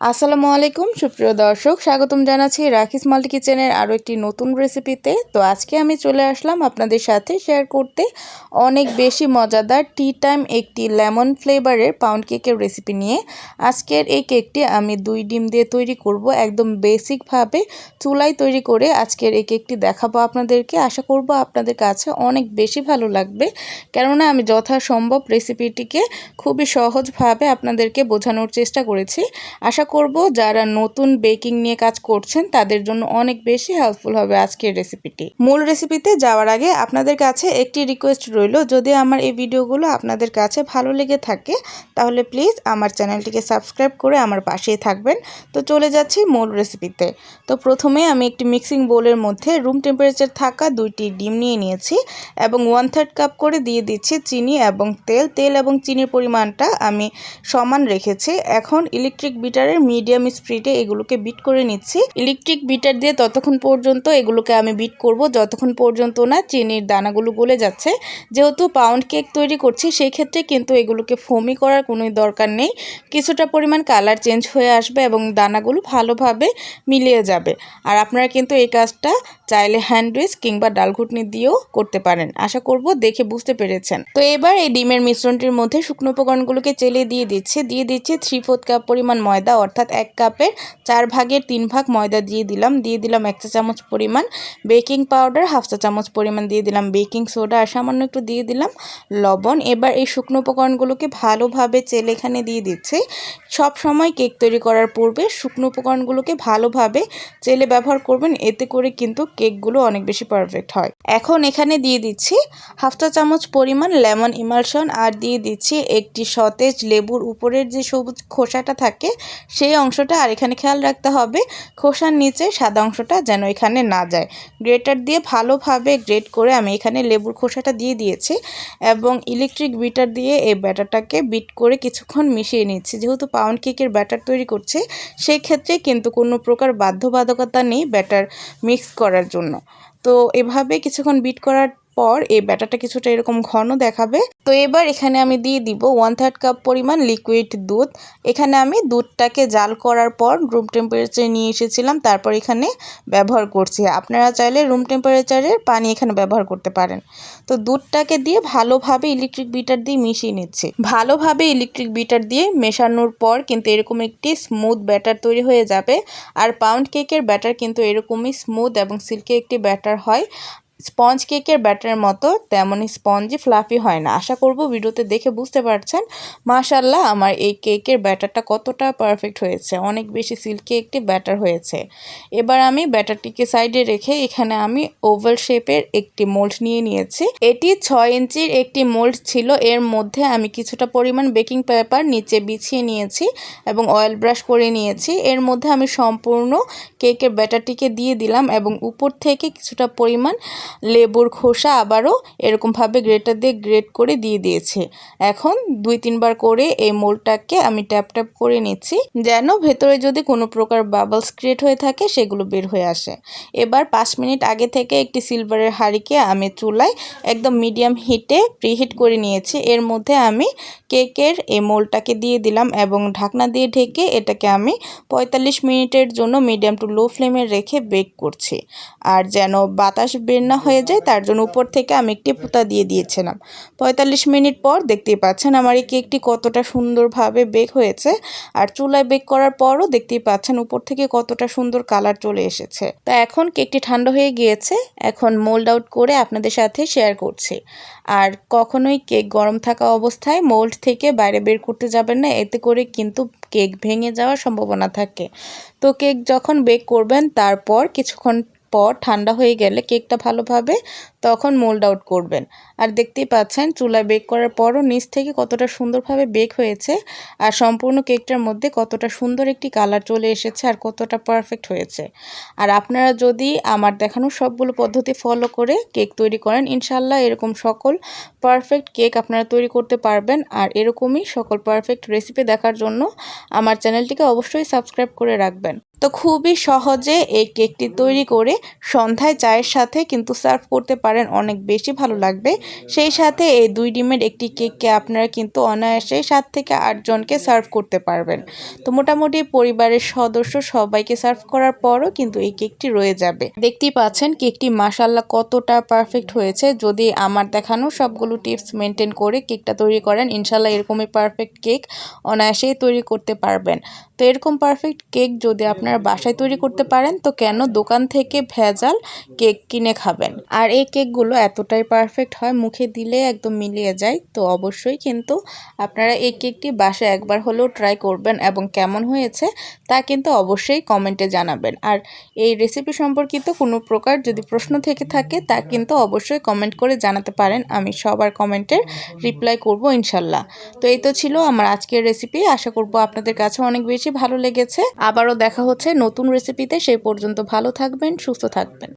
আসসালামু আলাইকুম, সুপ্রিয় দর্শক। স্বাগতম জানাচ্ছি রাখিস মাল্টি কিচেনের আরও একটি নতুন রেসিপিতে। তো আজকে আমি চলে আসলাম আপনাদের সাথে শেয়ার করতে অনেক বেশি মজাদার টি টাইম একটি লেমন ফ্লেভারের পাউন্ড কেকের রেসিপি নিয়ে। আজকের এই কেকটি আমি দুই ডিম দিয়ে তৈরি করব একদম বেসিকভাবে চুলায় তৈরি করে আজকের এই কেকটি দেখাবো আপনাদেরকে। আশা করব আপনাদের কাছে অনেক বেশি ভালো লাগবে। কেননা আমি যথাসম্ভব রেসিপিটিকে খুবই সহজভাবে আপনাদেরকে বোঝানোর চেষ্টা করেছি। আশা করব। যারা নতুন বেকিং নিয়ে কাজ করছেন, তাদের জন্য অনেক বেশি হেল্পফুল হবে আজকের রেসিপিটি মূল রেসিপিতে যাওয়ার আগে আপনাদের কাছে একটি রিকোয়েস্ট রইল। যদি আমার এই ভিডিওগুলো আপনাদের কাছে ভালো লেগে থাকে, তাহলে প্লিজ আমার চ্যানেলটিকে সাবস্ক্রাইব করে আমার পাশেই থাকবেন। তো চলে যাচ্ছি মূল রেসিপিতে তো প্রথমে আমি একটি মিক্সিং বোলের মধ্যে রুম টেম্পারেচার থাকা দুইটি ডিম নিয়ে নিয়েছি এবং ওয়ান থার্ড কাপ করে দিয়ে দিচ্ছি চিনি এবং তেল। তেল এবং চিনির পরিমাণটা আমি সমান রেখেছি। এখন ইলেকট্রিক বিটারের মিডিয়াম স্পিডে এগুলোকে বিট করে নিচ্ছি। ইলেকট্রিক বিটার দিয়ে ততক্ষণ পর্যন্ত এগুলোকে আমি বিট করব, যতক্ষণ পর্যন্ত না চিনির দানাগুলো গলে যাচ্ছে। যেহেতু পাউন্ড কেক তৈরি করছি, সেই ক্ষেত্রে কিন্তু এগুলোকে ফোমি করার কোনো দরকার নেই। কিছুটা পরিমাণ কালার চেঞ্জ হয়ে আসবে এবং দানাগুলো ভালোভাবে মিলিয়ে যাবে। আর আপনারা কিন্তু এই কাজটা চাইলে হ্যান্ডউইচ কিংবা ডালঘুটনি দিয়েও করতে পারেন। আশা করব দেখে বুঝতে পেরেছেন। তো এবার এই ডিমের মিশ্রণটির মধ্যে শুকনো উপকরণগুলোকে চেলে দিয়ে দিচ্ছে। দিয়ে দিচ্ছে থ্রি ফোর্থ কাপ পরিমাণ ময়দা অর্থাৎ এক কাপের চার ভাগের তিন ভাগ ময়দা দিয়ে দিলাম। দিয়ে দিলাম এক চা চামচ পরিমাণ বেকিং পাউডার, হাফ চা চামচ পরিমাণ দিয়ে দিলাম বেকিং সোডা আর সামান্য একটু দিয়ে দিলাম লবণ। এবার এই শুকনো উপকরণগুলোকে ভালোভাবে চেলে এখানে দিয়ে দিচ্ছে। সব সময় কেক তৈরি করার পূর্বে শুকনো উপকরণগুলোকে ভালোভাবে চেলে ব্যবহার করবেন, এতে করে কিন্তু কেকগুলো অনেক বেশি পারফেক্ট হয়। এখন এখানে দিয়ে দিচ্ছি হাফ চা চামচ পরিমাণ লেমন ইমালশন আর দিয়ে দিচ্ছি একটি সতেজ লেবুর উপরের যে সবুজ খোসাটা থাকে সেই অংশটা আর এখানে খেয়াল রাখতে হবে, খোসার নিচে সাদা অংশটা যেন এখানে না যায়। গ্রেটার দিয়ে ভালোভাবে গ্রেট করে আমি এখানে লেবুর খোসাটা দিয়ে দিয়েছি এবং ইলেকট্রিক বিটার দিয়ে এই ব্যাটারটাকে বিট করে কিছুক্ষণ মিশিয়ে নিচ্ছি। যেহেতু পাউন্ড কেকের ব্যাটার তৈরি করছে, সেই ক্ষেত্রে কিন্তু কোনো প্রকার বাধ্যবাধকতা নেই ব্যাটার মিক্স করার জন্য। তো এভাবে কিছুক্ষণ বিট করার পর এই ব্যাটারটা কিছুটা এরকম ঘন দেখাবে। তো এবার এখানে আমি দিয়ে দিব ওয়ান থার্ড কাপ পরিমাণ লিকুইড দুধ। এখানে আমি দুধটাকে জাল করার পর রুম টেম্পারেচারে নিয়ে এসেছিলাম, তারপর এখানে ব্যবহার করছি। আপনারা চাইলে রুম টেম্পারেচারের পানি এখানে ব্যবহার করতে পারেন। তো দুধটাকে দিয়ে ভালোভাবে ইলেকট্রিক বিটার দিয়ে মিশিয়ে নিচ্ছি। ভালোভাবে ইলেকট্রিক বিটার দিয়ে মেশানোর পর কিন্তু এরকম একটি স্মুথ ব্যাটার তৈরি হয়ে যাবে। আর পাউন্ড কেকের ব্যাটার কিন্তু এরকমই স্মুথ এবং সিল্কে একটি ব্যাটার হয়। স্পঞ্জ কেকের ব্যাটারের মতো তেমনই স্পঞ্জি ফ্লাফি হয় না। আশা করব ভিডিওতে দেখে বুঝতে পারছেন মাশাল্লাহ আমার এই কেকের ব্যাটারটা কতটা পারফেক্ট হয়েছে। অনেক বেশি সিল্কি একটি ব্যাটার হয়েছে। এবার আমি ব্যাটারটিকে সাইডে রেখে এখানে আমি ওভাল শেপের একটি মোল্ড নিয়ে নিয়েছি। এটি ছয় ইঞ্চির একটি মোল্ড ছিল। এর মধ্যে আমি কিছুটা পরিমাণ বেকিং পেপার নিচে বিছিয়ে নিয়েছি এবং অয়েল ব্রাশ করে নিয়েছি। এর মধ্যে আমি সম্পূর্ণ কেকের ব্যাটারটিকে দিয়ে দিলাম এবং উপর থেকে কিছুটা পরিমাণ লেবুর খোসা আবারও এরকমভাবে গ্রেটার দিয়ে গ্রেট করে দিয়ে দিয়েছে। এখন দুই তিনবার করে এই মোলটাকে আমি ট্যাপ ট্যাপ করে নিচ্ছি, যেন ভেতরে যদি কোনো প্রকার বাবলস ক্রিয়েট হয়ে থাকে সেগুলো বের হয়ে আসে। এবার পাঁচ মিনিট আগে থেকে একটি সিলভারের হাঁড়িকে আমি চুলায় একদম মিডিয়াম হিটে প্রিহিট করে নিয়েছি। এর মধ্যে আমি কেকের এই মোলটাকে দিয়ে দিলাম এবং ঢাকনা দিয়ে ঢেকে এটাকে আমি পঁয়তাল্লিশ মিনিটের জন্য মিডিয়াম টু লো ফ্লেমে রেখে বেক করছি। আর যেন বাতাস বের না হয়ে যায়, তার জন্য উপর থেকে আমি একটি পুতা দিয়ে দিয়েছিলাম। পঁয়তাল্লিশ মিনিট পর দেখতেই পাচ্ছেন আমার এই কেকটি কতটা সুন্দরভাবে বেক হয়েছে আর চুলায় বেক করার পরও দেখতেই পাচ্ছেন উপর থেকে কতটা সুন্দর কালার চলে এসেছে। তা এখন কেকটি ঠান্ডা হয়ে গিয়েছে, এখন মোল্ড আউট করে আপনাদের সাথে শেয়ার করছি। আর কখনোই কেক গরম থাকা অবস্থায় মোল্ড থেকে বাইরে বের করতে যাবেন না, এতে করে কিন্তু কেক ভেঙে যাওয়ার সম্ভাবনা থাকে। তো কেক যখন বেক করবেন, তারপর কিছুক্ষণ পর ঠান্ডা হয়ে গেলে কেকটা ভালোভাবে তখন মোল্ড আউট করবেন। আর দেখতেই পাচ্ছেন, চুলায় বেক করার পরও নিচ থেকে কতটা সুন্দরভাবে বেক হয়েছে আর সম্পূর্ণ কেকটার মধ্যে কতটা সুন্দর একটি কালার চলে এসেছে আর কতটা পারফেক্ট হয়েছে। আর আপনারা যদি আমার দেখানো সবগুলো পদ্ধতি ফলো করে কেক তৈরি করেন ইনশাল্লাহ এরকম সকল পারফেক্ট কেক আপনারা তৈরি করতে পারবেন। আর এরকমই সকল পারফেক্ট রেসিপি দেখার জন্য আমার চ্যানেলটিকে অবশ্যই সাবস্ক্রাইব করে রাখবেন। তো খুবই সহজে এই কেকটি তৈরি করে সন্ধ্যায় চায়ের সাথে কিন্তু সার্ভ করতে পারেন, অনেক বেশি ভালো লাগবে। সেই সাথে এই দুই ডিমের একটি কেককে আপনারা কিন্তু অনায়াসে সাত থেকে আটজনকে সার্ভ করতে পারবেন। তো মোটামুটি পরিবারের সদস্য সবাইকে সার্ভ করার পরও কিন্তু এই কেকটি রয়ে যাবে। দেখতেই পাচ্ছেন কেকটি মাসাল্লাহ কতটা পারফেক্ট হয়েছে। যদি আমার দেখানো সবগুলো টিপস মেনটেন করে কেকটা তৈরি করেন ইনশাল্লাহ এরকমই পারফেক্ট কেক অনায়াসেই তৈরি করতে পারবেন। তো এরকম পারফেক্ট কেক যদি আপনারা বাসায় তৈরি করতে পারেন, তো কেন দোকান থেকে ভেজাল কেক কিনে খাবেন। আর এই কেকগুলো এতটাই পারফেক্ট হয়, মুখে দিলে একদম মিলিয়ে যায়। তো অবশ্যই কিন্তু আপনারা এই কেকটি বাসায় একবার হলেও ট্রাই করবেন এবং কেমন হয়েছে তা কিন্তু অবশ্যই কমেন্টে জানাবেন। আর এই রেসিপি সম্পর্কিত কোনো প্রকার যদি প্রশ্ন থেকে থাকে, তা কিন্তু অবশ্যই কমেন্ট করে জানাতে পারেন। আমি সবার কমেন্টের রিপ্লাই করব ইনশাল্লাহ। তো এই তো ছিল আমার আজকের রেসিপি আশা করব আপনাদের কাছে অনেক বেশি ভালো লেগেছে। আবারও দেখা হচ্ছে নতুন রেসিপিতে সেই পর্যন্ত ভালো থাকবেন সুস্থ থাকবেন।